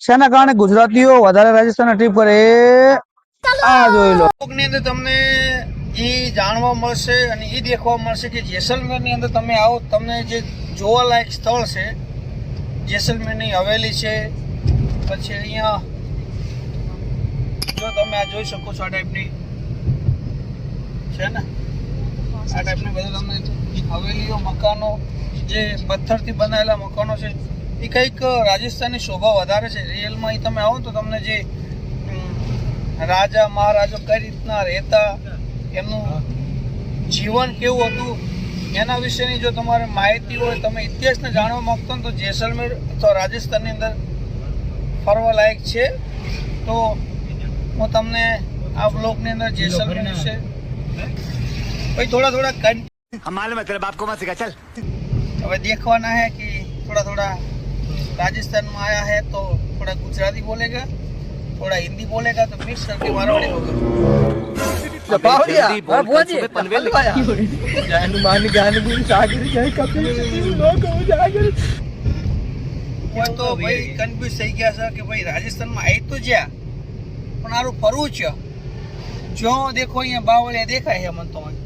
શેના કારણે ગુજરાતીઓ વધારે રાજસ્થાન ટ્રીપ કરે આ જોઈ લો. અંદર તમને એ જાણવા મળશે અને એ દેખવા મળશે કે જેસલમેરની અંદર તમે આવો, તમને જે જોવાલાયક સ્થળ છે, જેસલમેરની હવેલી છે, પછી અહીંયા જો તમે આ જોઈ શકો છો આ ટાઈપની છે ને? આ ટાઈપની બધું તમને હવેલીઓ મકાનો, જે પથ્થરથી બનાવેલા મકાનો છે એ કંઈક રાજસ્થાનની શોભા વધારે છે રિયલમાં અહીં તમે આવો ને તો તમને જે અમ, રાજા મહારાજો કઈ રીતના રહેતા એમનું જીવન કેવું હતું એના વિશેની જો તમારે માહિતી હોય તમે ઇતિહાસને જાણવા માંગતો હો ને તો જેસલમેર અથવા રાજસ્થાનની અંદર ફરવા લાયક છે તો હું તમને આ બ્લોગની અંદર જેસલમેર વિશે ભાઈ થોડા થોડા કન मालूम है तेरे बाप को मत सिखा चल હવે દેખવાના है कि थोड़ा थोड़ा राजस्थान में आया है तो थोड़ा गुजराती बोलेगा थोड़ा हिंदी बोलेगा तो मिक्स करके मारवाड़ी होगा બાવળિયા, હા, ભુવાજી, હનુમાન જ્ઞાન ગુણ સાગર જય કપિલ લોકો ઉજાગર. કોઈ તો ભાઈ કન્ફ્યુઝ થઈ ગયા છે કે ભાઈ રાજસ્થાનમાં આવી તો જ્યાં પણ આરું ફરવું છે જો દેખો અહીંયા બાવળિયા દેખાય છે મને તો અહીં.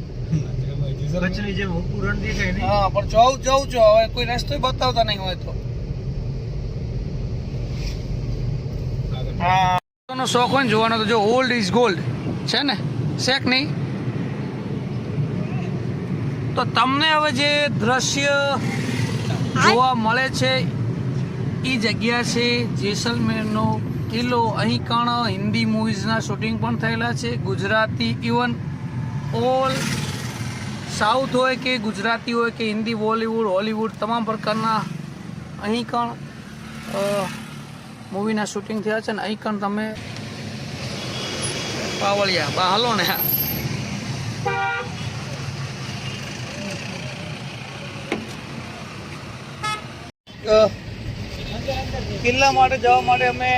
હા પણ જવું જવું છો હવે કોઈ રસ્તો બતાવતા નહીં હોય તો નો શોખ હોય ને જોવાનો તો જો ઓલ્ડ ઇઝ ગોલ્ડ છે ને? શેક નહીં. તો તમને હવે જે દ્રશ્ય જોવા મળે છે એ જગ્યા છે જેસલમેરનો કિલ્લો. અહીં કણ હિન્દી મૂવીઝના શૂટિંગ પણ થયેલા છે. ગુજરાતી ઇવન ઓલ સાઉથ હોય કે ગુજરાતી હોય કે હિન્દી બોલિવૂડ હોલિવૂડ તમામ પ્રકારના અહીં કણ મૂવીના શૂટિંગ થયા છે ને, અહીં પણ તમે પાવળિયા, બા, હલો ને. કિલ્લા માટે જવા માટે અમે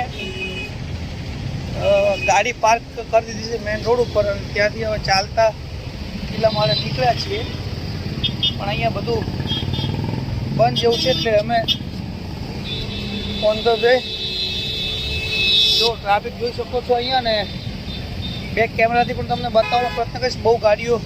ગાડી પાર્ક કરી દીધી છે મેઇન રોડ ઉપર, અને ત્યાંથી હવે ચાલતા કિલ્લા માટે નીકળ્યા છીએ. પણ અહીંયા બધું બંધ જેવું છે, એટલે અમે ઓન ધ વે જો ટ્રાફિક જોઈ શકો છો અહીંયા ને બેક કેમેરાથી પણ તમને બતાવવાનો પ્રયત્ન કરીશ. બહુ ગાડીઓ.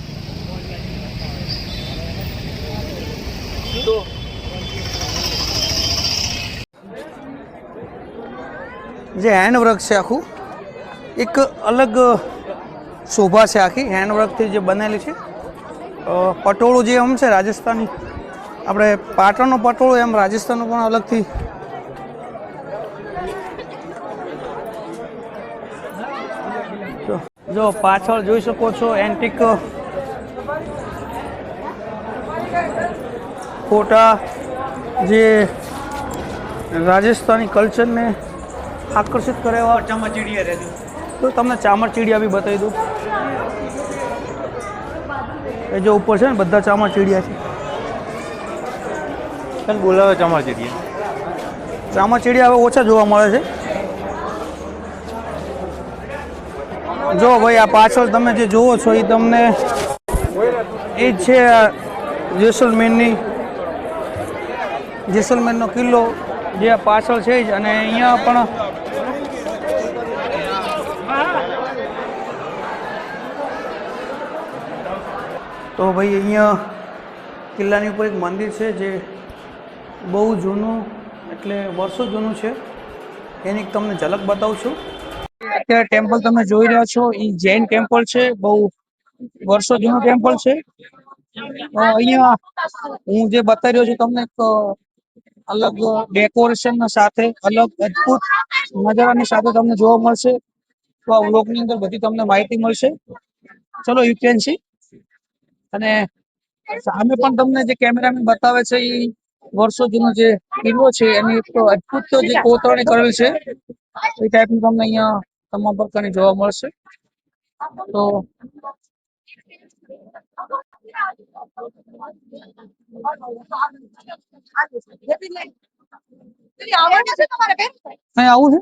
જે. હેન્ડવર્ક છે આખું, એક અલગ શોભા છે આખી. હેન્ડવર્કથી જે બનેલી છે. પટોળું જે આમ છે રાજસ્થાની, આપણે પાટણનો પટોળું એમ રાજસ્થાનનું પણ અલગથી જો- પાછળ જોઈ શકો છો એન્ટિક ફોટા જે રાજસ્થાની કલ્ચરને આકર્ષિત કરે. એવા ચામાચીડિયા રહેજો તો તમને ચામાચીડિયા બી બતાવી દઉં. એ જો ઉપર છે ને બધા ચામાચીડિયા છે. બોલાવે ચમાચીડિયા ચામાચીડિયા હવે ઓછા જોવા મળે છે. જો ભાઈ, આ પાછળ તમે જે જુઓ છો એ તમને એ જ છે જેસલમેરની, જેસલમેરનો કિલ્લો, જે પાછળ છે જ. અને અહીંયા પણ તો ભાઈ, અહીંયા કિલ્લાની ઉપર એક મંદિર છે જે બહુ જૂનું, એટલે વર્ષો જૂનું છે. એની તમને ઝલક બતાવું છું. અત્યારે ટેમ્પલ તમે જોઈ રહ્યા છો એ જૈન ટેમ્પલ છે, બહુ વર્ષો જૂનું ટેમ્પલ છે. અહીંયા હું જે બતાવી રહ્યો છું તમને એક અલગ ડેકોરેશન સાથે અલગ અદભુત નજારાની સાથે તમને જોવા મળશે. તો આ વ્લોગની અંદર બધી તમને માહિતી મળશે. ચલો, યુ કેન સી. અને સામે પણ તમને જે કેમેરામેન બતાવે છે એ વર્ષો જૂનો જે કિલ્લો છે, એની એક અદભુત જે કોતરણી કરેલ છે. એ ટાઈપનું તમને અહીંયા તમામ પ્રકારની જોવા મળશે. તો આવું છે?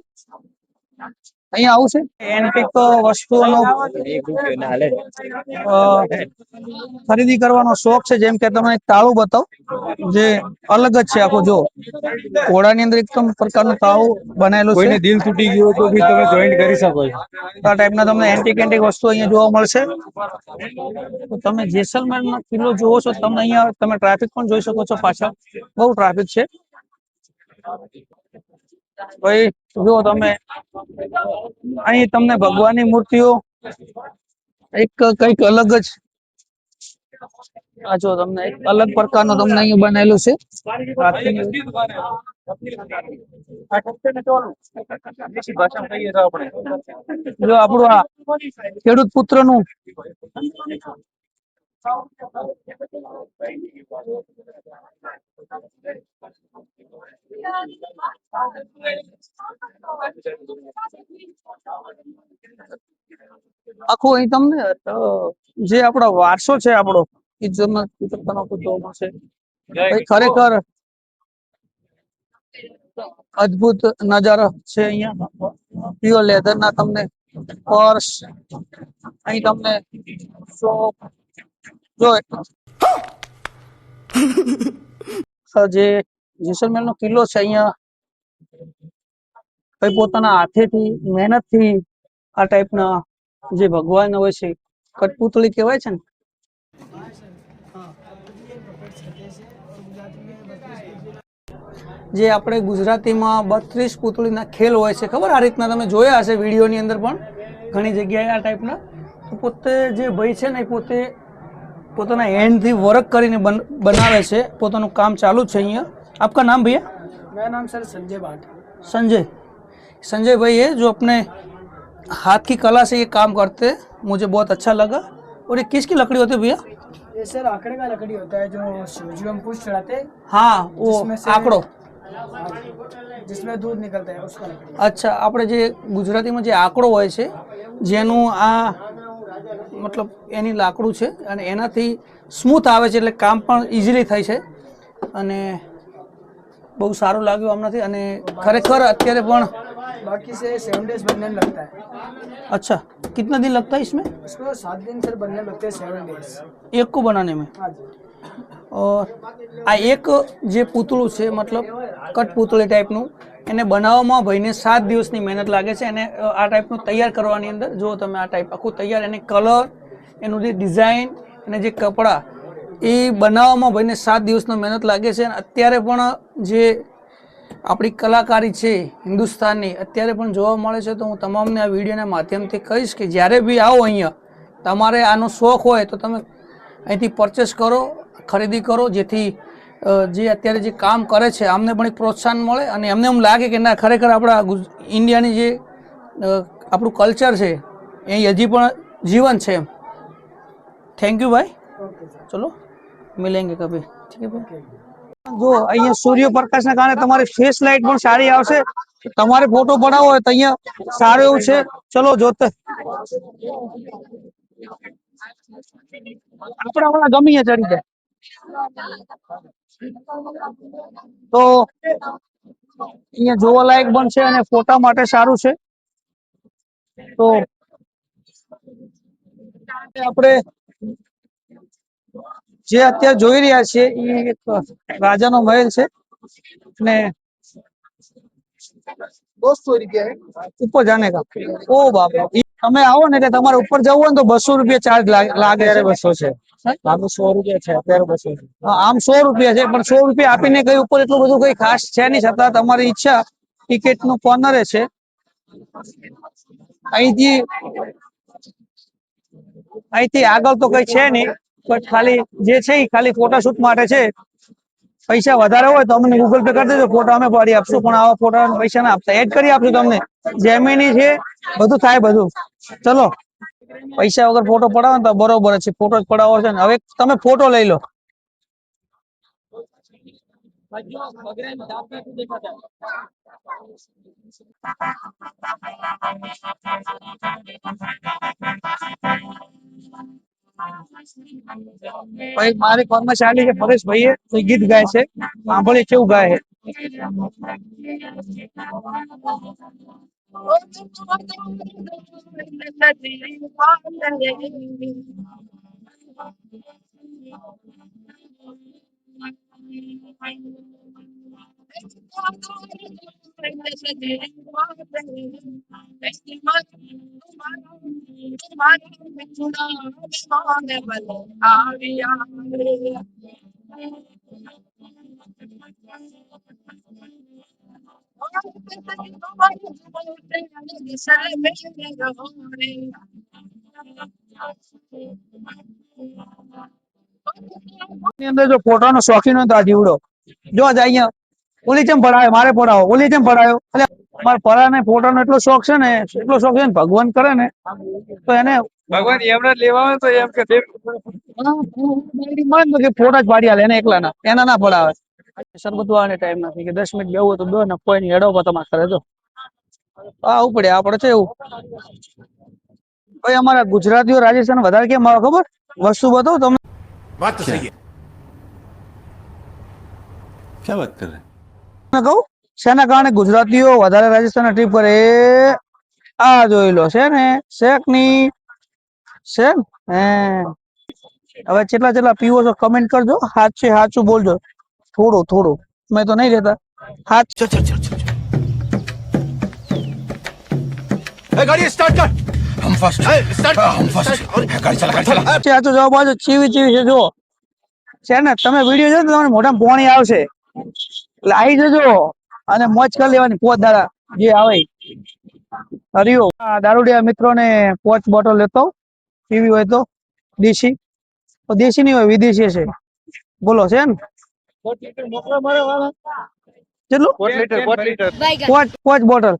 અહીંયા આવું છે? એન્ટિક વસ્તુઓનો અ, ખરીદી કરવાનો શોખ છે જેમ કે તમે એક તાળું બતાવ જે અલગ જ છે આખું જો. ઘોડાની અંદર એકદમ પ્રકારનું તાળું બનાવેલું છે. દિલ તૂટી ગયું તો બી તમે જોઈન્ટ કરી શકો છો. આ ટાઈપના તમને એન્ટિક એન્ટિક વસ્તુ અહીંયા જોવા મળશે. તો તમે જેસલમેરનો કિલ્લો જોવો છો તમને અહીંયા તમે ટ્રાફિક પણ જોઈ શકો છો પાછળ. બહુ ટ્રાફિક છે. ભાઈ જુઓ તમે અહીં તમને ભગવાનની મૂર્તિઓ એક કંઈક અલગ જ આ જો તમને એક અલગ પ્રકારનું તમને અહીંયા બનાવેલું છે. જો આપણું આ ખેડૂત પુત્રનું આખું અહીં તમને જે આપણો વારસો છે આપણો, એ જોવા ખરેખર અદભુત નજારો છે અહીંયા. પ્યોર લેધર ના તમને પર્સ અહીં તમને શોપ જો જે કિલ્લો છે અહીંયા કઈ પોતાના હાથેથી, મહેનતથી આ ટાઈપના જે ભગવાન હોય છે કટપુતળી કહેવાય છે ને? જે આપણે ગુજરાતીમાં બત્રીસ પૂતળીના ખેલ હોય છે, ખબર? આ રીતના તમે જોયા હશે વિડીયોની અંદર પણ, ઘણી જગ્યાએ આ ટાઈપના. પોતે જે ભાઈ છે ને પોતે પોતાના હેન્ડથી વર્ક કરીને બન બનાવે છે પોતાનું કામ ચાલુ જ છે અહીંયા આપકા નામ ભૈયા मेरा नाम सर संजय भाट संजय संजय भाई है जो अपने हाथ की कला से ये काम करते हैं मुझे बहुत अच्छा लगा और ये किसकी लकड़ी होती है भैया ये सर आंकड़े का लकड़ी होता है जो शिवजी हम कुछ चढ़ाते हैं हाँ वो जिसमें से- आंकड़ो जिसमें दूध निकलता है उसका लकड़ी અચ્છા આપણે જે ગુજરાતીમાં જે આંકડો હોય છે જેનું આ મતલબ એની લાકડું છે અને એનાથી સ્મૂથ આવે છે એટલે કામ પણ ઇઝીલી થાય છે અને બહુ સારું લાગ્યું આમનાથી અને ખરેખર અત્યારે પણ बाकी से सेवन डेज बनने में लगता है अच्छा कितना दिन लगता है इसमें इसको सात दिन सर बनने में लगते हैं सेवन डेज एक को बनाने में हाँ जी और આ એક જે પૂતળું છે, મતલબ કઠપૂતળી ટાઈપનું, એને બનાવવામાં ભાઈને સાત દિવસની મહેનત લાગે છે. અને આ ટાઈપનું તૈયાર કરવાની અંદર, જો તમે આ ટાઈપ આખું તૈયાર, એને કલર, એનું જે ડિઝાઇન અને જે કપડાં, એ બનાવવામાં ભાઈને સાત દિવસનો મહેનત લાગે છે. અને અત્યારે પણ જે આપણી કલાકારી છે, હિન્દુસ્તાનની, અત્યારે પણ જોવા મળે છે, તો હું તમામને આ વિડીયોના માધ્યમથી કહીશ કે જ્યારે બી આવો અહીંયા, તમારે આનો શોખ હોય તો તમે અહીંથી પરચેસ કરો. ખરીદી કરો જેથી જે અત્યારે જે કામ કરે છે આમને પણ એક પ્રોત્સાહન મળે અને એમને એમ લાગે કે ના ખરેખર આપણા ઇન્ડિયાની જે આપણું કલ્ચર છે એ હજી પણ જીવન છે એમ. થેન્ક યુ ભાઈ. ચલો મિલેંગે કભી. ઠીક ભાઈ? જો અહીંયા સૂર્યપ્રકાશના કારણે તમારી ફેસ લાઇટ પણ સારી આવશે. તમારે ફોટો પડાવો હોય તો અહીંયા સારું એવું છે. ચલો જોતે આપણે વાળા ગમીએ ચડી જાય. તો અહીંયા જોવા લાયક પણ છે અને ફોટા માટે સારું છે. તો આપણે જે અત્યારે જોઈ રહ્યા છીએ એ એક રાજાનો મહેલ છે. અને ઉપર જાને કા ઓ બાપ તમે આવો ને તમારે ઉપર જવું હોય ને તો બસો રૂપિયા ચાર્જ લાગે બસો છે. આમ સો રૂપિયા છે અત્યારે બસો આમ સો રૂપિયા છે પણ સો રૂપિયા આપીને કઈ ઉપર એટલું બધું કઈ ખાસ છે નહીં છતાં તમારી ઈચ્છા ટિકિટનું કોર્નરે છે. અહીંથી અહીંથી આગળ તો કઈ છે નહીં બટ ખાલી જે છે એ ખાલી ફોટોશૂટ માટે છે. પૈસા વધારે હોય તો અમને ગૂગલ પે કરી દેજો ફોટો અમે પાડી આપશું પણ આવા ફોટા પૈસા ના આપતા. એડ કરી આપશું તમને. જેમિની છે બધું થાય બધું. ચલો. પૈસા વગર ફોટો પડાવો ને તો બરોબર છે ફોટો જ પડાવો છે હવે તમે ફોટો લઈ લો. મારી ચાલી છે પરેશભાઈ એ ગીત ગાય છે. સાંભળીએ કેવું ગાય છે. Hallelujah. ની અંદર જો ફોટોનો શોખીન હોય તો આ જીવડો. જો અહીંયા. ઓલી ચેમ પડાયો મારે પડાવો ઓલી ચેમ પડાયો એટલે મારા ફોટો નો એટલો શોખ છે ને એટલો શોખ છે ને ભગવાન કરે ને તો એને ભગવાન એમને લેવા તો એમ કે તે કે ફોટા જ પાડી હાલે એને એકલાના. એના ના પડાવે. શરબત વાળાને ટાઈમ નથી કે દસ મિનિટ બેવું તો બે ને કોઈ ની હેડો કરે તો આવું પડે આપડે છે એવું. ભાઈ અમારા ગુજરાતીઓ રાજસ્થાન વધારે કેમ આવે ખબર? વસ્તુ બતાવો તમને. વાત તો સહી. ક્યાં વાત કરે? મેં કહું? શેના કારણે ગુજરાતીઓ વધારે રાજસ્થાન ટ્રીપ કરે? આ જોઈ લો છે ને? શેકની? શેક હે. હવે કેટલા કેટલા પીવો છો? કમેન્ટ કરજો. સાચું સાચું બોલજો? થોડું થોડું. મેં તો નહીં રહેતા હાથ ચલ ચલ ચલ ચલ ગાડી સ્ટાર્ટ કર. હમ ફર્સ્ટ સ્ટાર્ટ હમ ફર્સ્ટ ગાડી ચલા ગાડી ચલા. આ તો જવાબ આજો ચીવી ચીવી છે જો છે તમે વિડિયો જોજો તમારે મોઢામાં પોણી આવશે. એટલે આવી જજો અને મોજ કરી લેવાની પોત દાડા. જે આવે હરિયો. દારૂડિયા મિત્રો ને પોચ બોટલ લેતો. પીવી હોય તો. દેશી. તો દેશી નહીં હોય વિદેશી છે. બોલો છે ને કેટલું? કોટ લીટર કોટ લીટર કોટ કોટ બોટલ.